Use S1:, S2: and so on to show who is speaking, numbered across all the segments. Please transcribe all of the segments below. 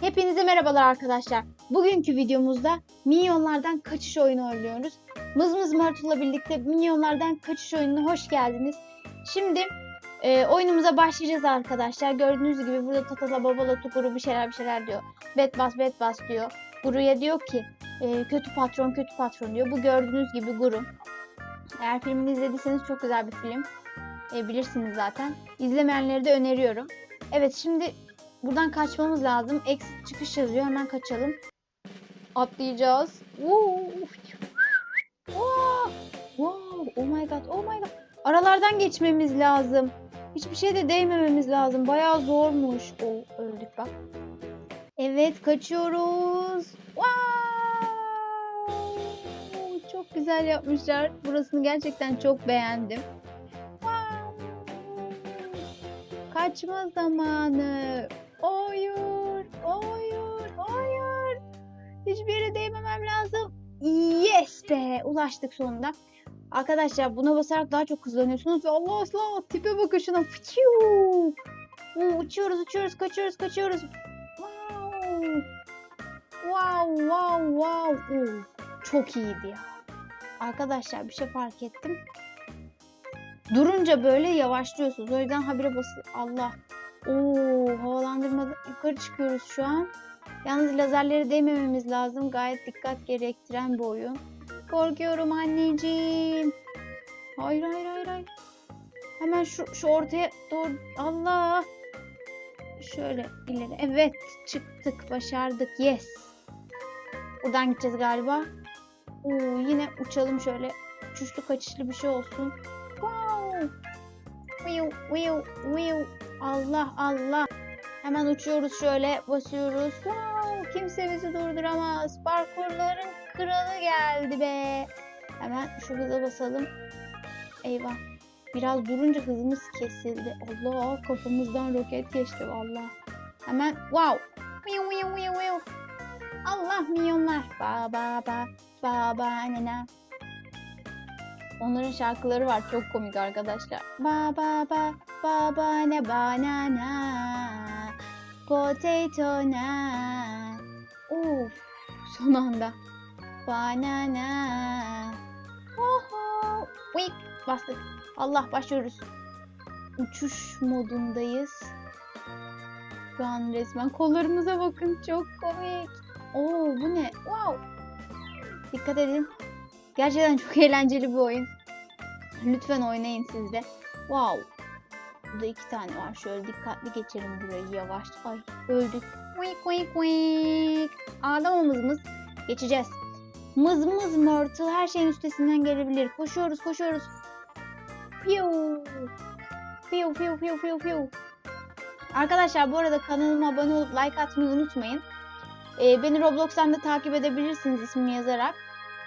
S1: Hepinize merhabalar arkadaşlar. Bugünkü videomuzda minyonlardan kaçış oyunu oynuyoruz. Mızmız Myrtle'la birlikte minyonlardan kaçış oyununa hoş geldiniz. Şimdi e, oyunumuza başlayacağız arkadaşlar. Gördüğünüz gibi burada tatala babala tukuru bir şeyler bir şeyler diyor. Bet bas bet bas diyor. Guru'ya diyor ki e, kötü patron kötü patron diyor. Bu gördüğünüz gibi Guru. Eğer filmini izlediyseniz çok güzel bir film. E, bilirsiniz zaten. İzlemeyenleri de öneriyorum. Evet şimdi buradan kaçmamız lazım. Exit çıkış yazıyor. Hemen kaçalım. Atlayacağız. Wow! Wow! Oh my god! Oh my god! Aralardan geçmemiz lazım. Hiçbir şeyde değmememiz lazım. Bayağı zormuş. Oh, öldük bak. Evet kaçıyoruz. Wow! Çok güzel yapmışlar. Burasını gerçekten çok beğendim. Wow! Kaçma zamanı. Hayır, hayır, hayır. Hiçbir yere değmemem lazım. Yes be, ulaştık sonunda. Arkadaşlar buna basarak daha çok hızlanıyorsunuz Allah Allah tipe bakın şuna. Uçuyoruz, uçuyoruz, kaçıyoruz, kaçıyoruz. Wow. Wow, wow, wow. Oo, çok iyiydi ya. Arkadaşlar bir şey fark ettim. Durunca böyle yavaşlıyorsunuz. O yüzden habire basın. Allah. Oo, havalandırmada yukarı çıkıyoruz şu an. Yalnız lazerlere değmememiz lazım. Gayet dikkat gerektiren bir oyun. Korkuyorum anneciğim. Hayır hayır hayır hayır. Hemen şu şu ortaya doğru. Allah. Şöyle ileri. Evet çıktık başardık. Yes. Buradan gideceğiz galiba. Oo, yine uçalım şöyle. Uçuşlu kaçışlı bir şey olsun. Wow. Wiu, wiu, wiu. Allah Allah. Hemen uçuyoruz şöyle basıyoruz. Wow, kimse bizi durduramaz. Parkurların kralı geldi be. Hemen şu hıza basalım. Eyvah. Biraz durunca hızımız kesildi. Allah kafamızdan roket geçti valla. Hemen wow. Allah milyonlar. Ba ba ba ba ba nena. Onların şarkıları var çok komik arkadaşlar. Ba ba ba ba ba ne banana potato na. Of son anda. Banana. Oho. Wik bastık. Allah başlıyoruz. Uçuş modundayız. Şu an resmen kollarımıza bakın çok komik. Oo bu ne? Wow. Dikkat edin. Gerçekten çok eğlenceli bir oyun. Lütfen oynayın siz de. Wow. Burada iki tane var. Şöyle dikkatli geçelim burayı yavaş. Ay öldük. Wink wink wink. Ağlamamızımız. Geçeceğiz. Mız mız mörtü her şeyin üstesinden gelebilir. Koşuyoruz koşuyoruz. Piu. Piu piu piu piu piu. Arkadaşlar bu arada kanalıma abone olup like atmayı unutmayın. Ee, beni Roblox'tan da takip edebilirsiniz ismimi yazarak.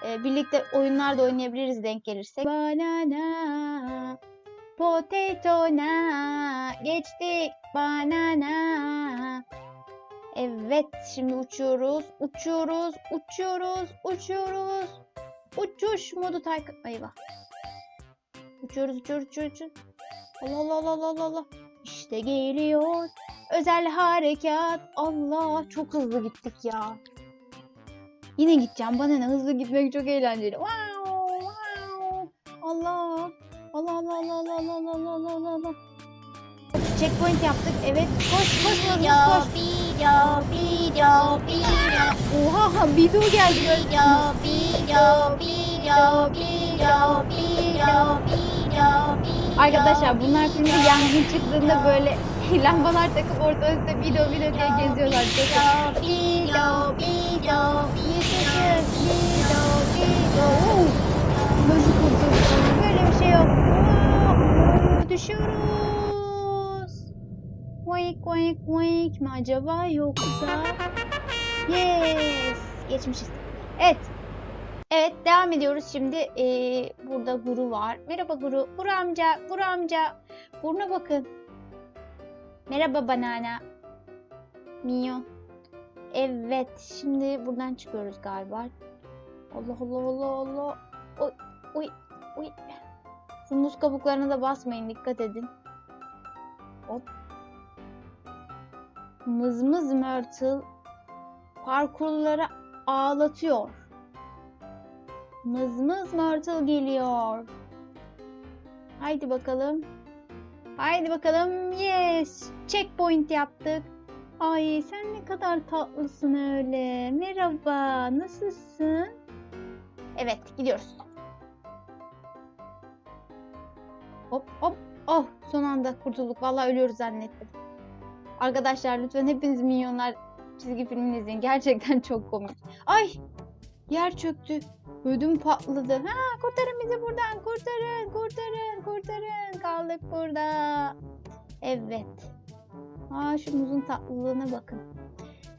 S1: Ee, birlikte oyunlar da oynayabiliriz denk gelirse. Banana, potato na, geçtik banana. Evet, şimdi uçuyoruz, uçuyoruz, uçuyoruz, uçuyoruz. Uçuş modu tak... Eyvah. Uçuyoruz, uçuyoruz, uçuyoruz. Allah Allah Allah Allah Allah. İşte geliyor. Özel harekat. Allah çok hızlı gittik ya. Yine gideceğim. Bana ne hızlı gitmek çok eğlenceli. Wow, wow. Allah. Allah Allah Allah Allah Allah Allah Allah Allah Allah. Checkpoint yaptık. Evet. Koş koş koş
S2: Video,
S1: koş.
S2: video, video, video,
S1: Oha Bido geldi.
S2: video, video, video, video, video, video, video.
S1: Arkadaşlar bunlar şimdi yangın çıktığında böyle lambalar takıp ortalıkta Bido Bido diye geziyorlar.
S2: Video, video, video, video, video.
S1: Oo, Nasıl kurtulduk? Böyle bir şey yok. Düşüyoruz. Quake quake quake mi acaba yoksa? Yes. Geçmişiz. Evet. Evet devam ediyoruz şimdi. Ee, burada Guru var. Merhaba Guru. Guru amca. Guru amca. Buruna bakın. Merhaba banana. Minyon. Evet. Şimdi buradan çıkıyoruz galiba. Allah Allah Allah Allah. Oy oy oy. Şu muz kabuklarına da basmayın dikkat edin. Hop. Mızmız Myrtle parkurlara ağlatıyor. Mızmız Myrtle geliyor. Haydi bakalım. Haydi bakalım. Yes. Checkpoint yaptık. Ay sen ne kadar tatlısın öyle. Merhaba. Nasılsın? Evet gidiyoruz. Hop hop. Oh son anda kurtulduk. Vallahi ölüyoruz zannettim. Arkadaşlar lütfen hepiniz Minyonlar çizgi filmini izleyin. Gerçekten çok komik. Ay yer çöktü. Ödüm patladı. Ha kurtarın bizi buradan. Kurtarın, kurtarın, kurtarın. Kaldık burada. Evet. Aa şu muzun tatlılığına bakın.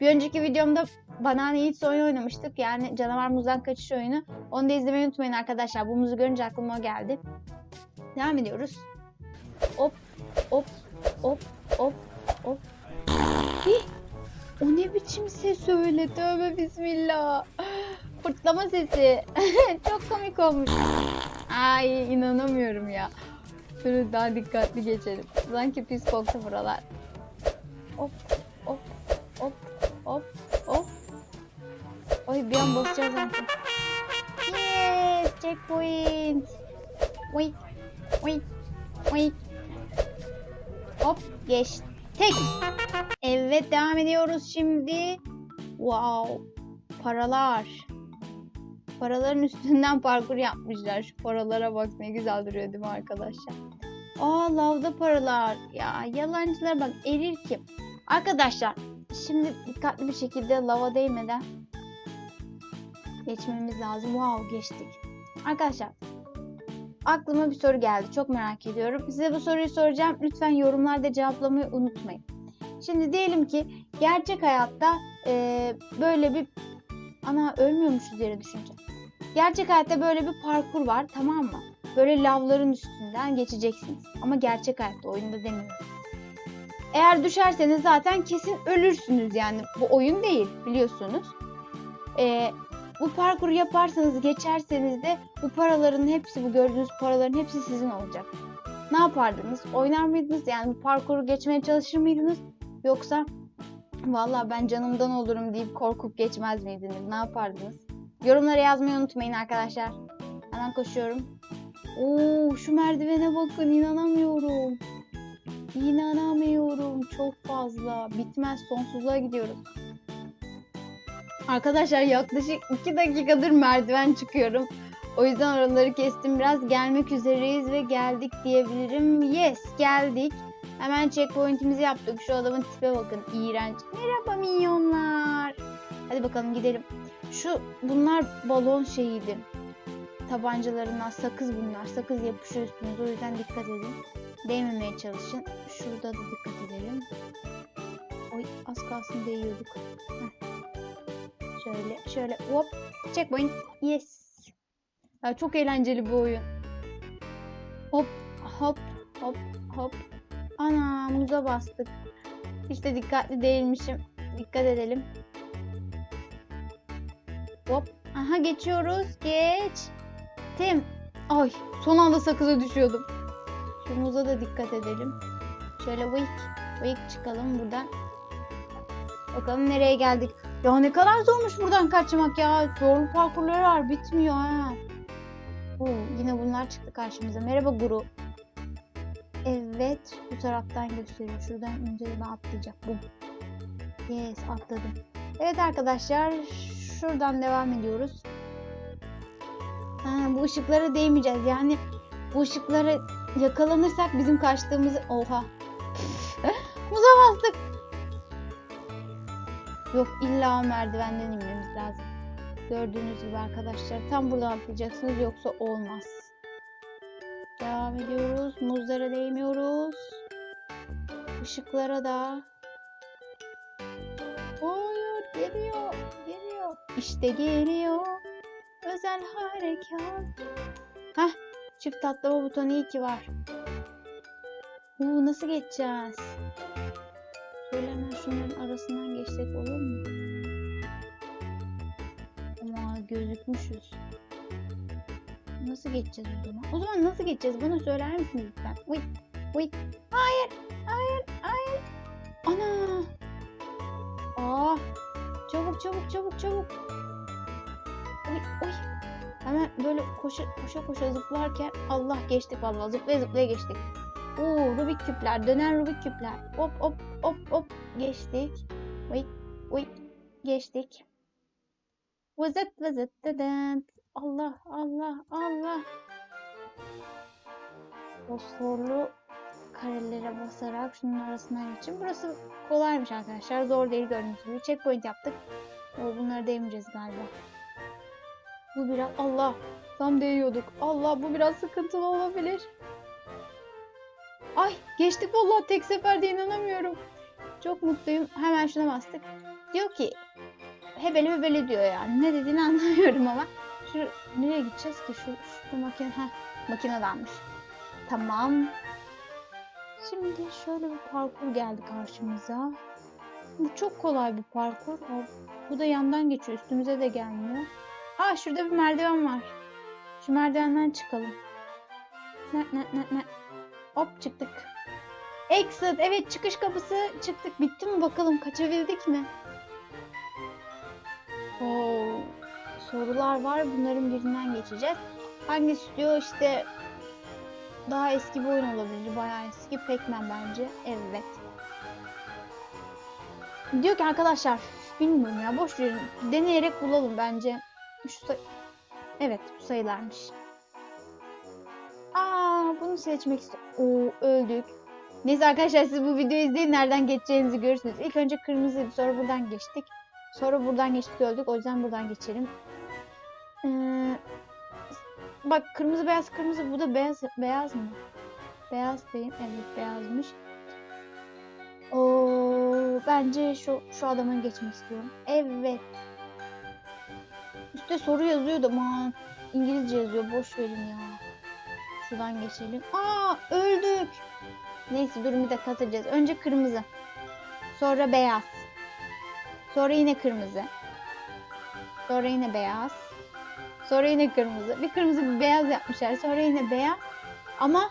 S1: Bir önceki videomda Banana Eats oyunu oynamıştık. Yani canavar muzdan kaçış oyunu. Onu da izlemeyi unutmayın arkadaşlar. Bu muzu görünce aklıma geldi. Devam ediyoruz. Hop, hop, hop, hop, hop. Hih! O ne biçim ses öyle? Tövbe bismillah. Fırtlama sesi. Çok komik olmuş. Ay inanamıyorum ya. Şöyle daha dikkatli geçelim. Sanki pis koktu buralar. Hop hop hop hop hop. Oy bir an basacağız sanki. Yes! Checkpoint! Wait! Wait! Wait! Hop geçtik. Evet devam ediyoruz şimdi. Wow. Paralar. Paraların üstünden parkur yapmışlar. Şu paralara bak ne güzel duruyor değil mi arkadaşlar? Aa lavda paralar. Ya yalancılara bak erir kim? Arkadaşlar şimdi dikkatli bir şekilde lava değmeden geçmemiz lazım. Wow geçtik. Arkadaşlar aklıma bir soru geldi. Çok merak ediyorum. Size bu soruyu soracağım. Lütfen yorumlarda cevaplamayı unutmayın. Şimdi diyelim ki gerçek hayatta eee, böyle bir ana ölmüyormuşuz yere düşünce. Gerçek hayatta böyle bir parkur var tamam mı? Böyle lavların üstünden geçeceksiniz. Ama gerçek hayatta oyunda demiyorum. Eğer düşerseniz zaten kesin ölürsünüz yani. Bu oyun değil biliyorsunuz. Ee, bu parkuru yaparsanız geçerseniz de bu paraların hepsi bu gördüğünüz paraların hepsi sizin olacak. Ne yapardınız? Oynar mıydınız? Yani bu parkuru geçmeye çalışır mıydınız? Yoksa Vallahi ben canımdan olurum deyip korkup geçmez miydiniz? Ne yapardınız? Yorumlara yazmayı unutmayın arkadaşlar. Hemen koşuyorum. Oo şu merdivene bakın inanamıyorum. İnanamıyorum çok fazla. Bitmez sonsuzluğa gidiyoruz. Arkadaşlar yaklaşık 2 dakikadır merdiven çıkıyorum. O yüzden oraları kestim biraz. Gelmek üzereyiz ve geldik diyebilirim. Yes geldik. Hemen checkpoint'imizi yaptık. Şu adamın tipe bakın. iğrenç. Merhaba minyonlar. Hadi bakalım gidelim. Şu bunlar balon şeyiydi. Tabancalarından sakız bunlar. Sakız yapışıyor üstünüze. O yüzden dikkat edin. Değmemeye çalışın. Şurada da dikkat edelim. Oy az kalsın değiyorduk. Heh. Şöyle şöyle hop. Checkpoint. Yes. Ya çok eğlenceli bu oyun. Hop hop hop hop. Ana muza bastık. De dikkatli değilmişim. Dikkat edelim. Hop. Aha geçiyoruz. Geç. Tim. Ay son anda sakıza düşüyordum. Şu muza da dikkat edelim. Şöyle wake. Wake çıkalım buradan. Bakalım nereye geldik. Ya ne kadar zormuş buradan kaçmak ya. Zorlu parkurları var. Bitmiyor ha. Oo, yine bunlar çıktı karşımıza. Merhaba Guru. Evet. Bu taraftan gösteriyor. Şuradan önce ben atlayacak. Bum. Yes atladım. Evet arkadaşlar. Şuradan devam ediyoruz. Ha, bu ışıklara değmeyeceğiz. Yani bu ışıklara yakalanırsak bizim kaçtığımızı... Oha. Muza bastık. Yok illa o merdivenden inmemiz lazım. Gördüğünüz gibi arkadaşlar. Tam buradan atlayacaksınız yoksa olmaz. Devam ediyoruz. Muzlara değmiyoruz. Işıklara da. Hayır geliyor. Geliyor. İşte geliyor. Özel harekat. Hah. Çift atlama butonu iyi ki var. Uuu nasıl geçeceğiz? Şöyle hemen şunların arasından geçsek olur mu? Ama gözükmüşüz. Nasıl geçeceğiz o zaman? O zaman nasıl geçeceğiz? Bana söyler misiniz lütfen? Wait, wait. Hayır, hayır, hayır. Ana. Aa, Çabuk çabuk çabuk çabuk. Oy oy. Hemen böyle koşa koşa koşa zıplarken Allah geçtik vallahi zıplaya zıplaya geçtik. Oo Rubik küpler, dönen Rubik küpler. Hop hop hop hop geçtik. Oy oy geçtik. Vızıt vızıt dıdınt. Allah Allah Allah. Fosforlu karelere basarak şunun arasından geçin. Burası kolaymış arkadaşlar. Zor değil gördüğünüz gibi. Checkpoint yaptık. Bunları değmeyeceğiz galiba. Bu biraz Allah tam değiyorduk. Allah bu biraz sıkıntılı olabilir. Ay geçtik vallahi tek seferde inanamıyorum. Çok mutluyum. Hemen şuna bastık. Diyor ki hebeli hebeli diyor yani. Ne dediğini anlamıyorum ama. Şu nereye gideceğiz ki? Şu, şu makine. Heh, makinedenmiş. Tamam. Şimdi şöyle bir parkur geldi karşımıza. Bu çok kolay bir parkur. Bu da yandan geçiyor. Üstümüze de gelmiyor. Aa şurada bir merdiven var. Şu merdivenden çıkalım. Ne ne ne ne. Hop çıktık. Exit. Evet çıkış kapısı çıktık. Bitti mi bakalım kaçabildik mi? Oo, sorular var. Bunların birinden geçeceğiz. Hangisi diyor işte daha eski bir oyun olabilir. Bayağı eski. Pac-Man bence. Evet. Diyor ki arkadaşlar bilmiyorum ya boş verin. Deneyerek bulalım bence. Şu say- evet bu sayılarmış. Aa bunu seçmek istiyorum. Oo öldük. Neyse arkadaşlar siz bu videoyu izleyin nereden geçeceğinizi görürsünüz. İlk önce kırmızıydı sonra buradan geçtik. Sonra buradan geçtik öldük. O yüzden buradan geçelim. Ee, bak kırmızı beyaz kırmızı bu da beyaz beyaz mı? Beyaz değil. Evet beyazmış. Oo, bence şu şu adamın geçmek istiyorum. Evet. Üstte soru yazıyor da aman İngilizce yazıyor. Boş verin ya. Şuradan geçelim. Aa öldük. Neyse durun bir dakika atacağız. Önce kırmızı. Sonra beyaz. Sonra yine kırmızı. Sonra yine beyaz. Sonra yine kırmızı. Bir kırmızı bir beyaz yapmışlar. Sonra yine beyaz. Ama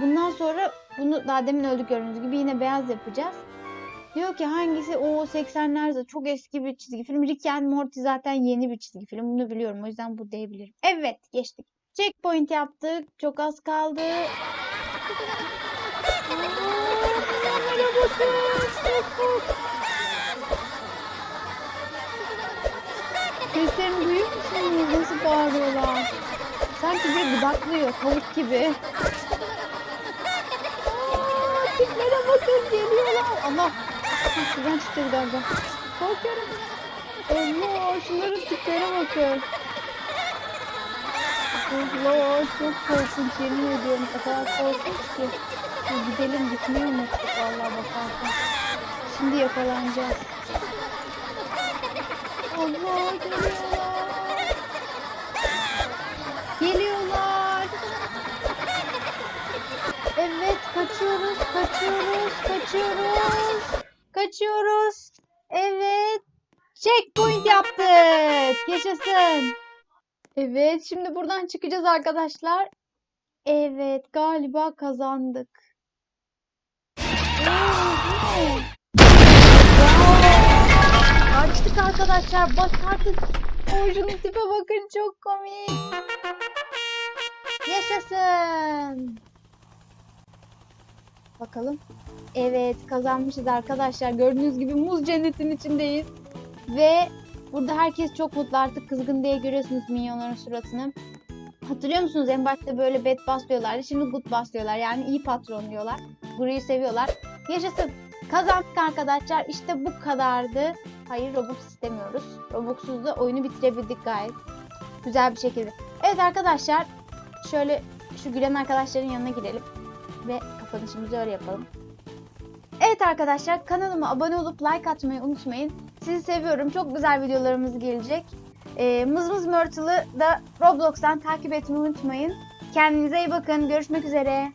S1: bundan sonra bunu daha demin öldük gördüğünüz gibi yine beyaz yapacağız. Diyor ki hangisi? O 80'lerde çok eski bir çizgi film. Rick and Morty zaten yeni bir çizgi film. Bunu biliyorum. O yüzden bu diyebilirim. Evet geçtik. Checkpoint yaptık. Çok az kaldı. Seslerini duyuyor musunuz? Nasıl bağırıyorlar? Sanki bir gıdaklıyor. Tavuk gibi. Aa, bakın geliyorlar. Allah. Şuradan çıkacağız galiba. Korkuyorum. Allah şunların tiplere bakın. Allah çok korkunç yemin ediyorum. O kadar korkunç ki. Gidelim gitmeyi unuttuk vallahi bakarsan. Şimdi yakalanacağız. Allah geliyorlar. Geliyorlar. Evet kaçıyoruz, kaçıyoruz, kaçıyoruz. Kaçıyoruz. Evet. Checkpoint yaptık. Yaşasın. Evet, şimdi buradan çıkacağız arkadaşlar. Evet, galiba kazandık. Oo, Kaçtık arkadaşlar. Başardık. Oy şunun tipe bakın çok komik. Yaşasın. Bakalım. Evet kazanmışız arkadaşlar. Gördüğünüz gibi muz cennetin içindeyiz. Ve burada herkes çok mutlu artık kızgın diye görüyorsunuz minyonların suratını. Hatırlıyor musunuz en başta böyle bad bass diyorlardı. Şimdi good bass diyorlar. Yani iyi patron diyorlar. Guru'yu seviyorlar. Yaşasın. Kazandık arkadaşlar. İşte bu kadardı. Hayır Robux istemiyoruz. Robux'suz da oyunu bitirebildik gayet. Güzel bir şekilde. Evet arkadaşlar. Şöyle şu gülen arkadaşların yanına girelim. Ve kapanışımızı öyle yapalım. Evet arkadaşlar kanalıma abone olup like atmayı unutmayın. Sizi seviyorum. Çok güzel videolarımız gelecek. Ee, Mızmız Myrtle'ı da Roblox'tan takip etmeyi unutmayın. Kendinize iyi bakın. Görüşmek üzere.